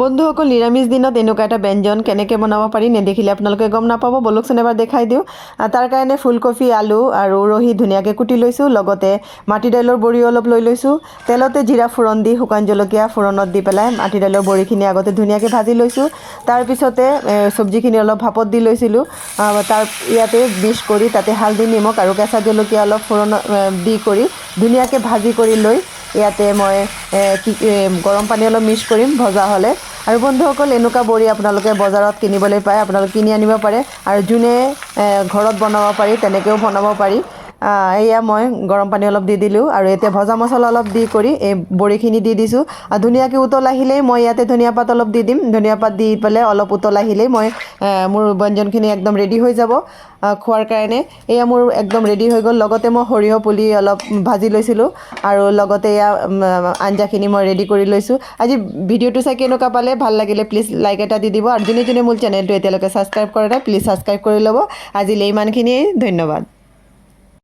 বন্ধুসকল, নিৰামিষ দিনত এনেকুৱা এটা ব্যঞ্জন কেনেকৈ বনাব পাৰি নেদেখিলে আপোনালোকে গম নাপাব। ব'লকচোন এবাৰ দেখাই দিওঁ। তাৰ কাৰণে ফুলকবি, আলু আৰু উৰহি ধুনীয়াকৈ কুটি লৈছোঁ, লগতে মাটি দাইলৰ বড়ি অলপ লৈ লৈছোঁ। তেলতে জিৰা ফোৰণ দি শুকান জলকীয়া ফোৰণত দি পেলাই মাটি দাইলৰ বড়িখিনি আগতে ধুনীয়াকৈ ভাজি লৈছোঁ। তাৰপিছতে চব্জিখিনি অলপ ভাপত দি লৈছিলোঁ। তাৰ ইয়াতে মিক্স কৰি তাতে হালধি, নিমখ আৰু কেঁচা জলকীয়া অলপ ফোৰণ দি কৰি ধুনীয়াকৈ ভাজি কৰি লৈ ইয়াতে মই কি গৰম পানী অলপ মিক্স কৰিম, ভজা হ'লে। আৰু বন্ধুসকল এনেকুৱা বড়ি আপোনালোকে বজাৰত কিনিবলৈ পায়, আপোনালোকে কিনি আনিব পাৰে। আৰু যোনে ঘৰত বনাব পাৰি, তেনেকৈও বনাব পাৰি। এয়া মই গৰম পানী অলপ দি দিলোঁ আৰু এতিয়া ভজা মছলা অলপ দি কৰি এই বড়িখিনি দি দিছোঁ। আৰু ধুনীয়াকৈ উতল আহিলেই মই ইয়াতে ধনিয়া পাত অলপ দি দিম। ধনিয়া পাত দি পেলাই অলপ উতল আহিলেই মই মোৰ ব্যঞ্জনখিনি একদম ৰেডি হৈ যাব খোৱাৰ কাৰণে। এয়া মোৰ একদম ৰেডি হৈ গ'ল। লগতে মই সৰিয়হ পুলি অলপ ভাজি লৈছিলোঁ আৰু লগতে এয়া আঞ্জাখিনি মই ৰেডি কৰি লৈছোঁ। আজি ভিডিঅ'টো চাই কেনেকুৱা পালে, ভালো লাগিলে প্লিজ লাইক এটা দি দিব। আৰু যোনে যোনে মোৰ চেনেলটো এতিয়ালৈকে ছাবস্ক্ৰাইব কৰা নাই প্লিজ ছাবস্ক্ৰাইব কৰি ল'ব। আজিলৈ ইমানখিনিয়েই ধন্যবাদ।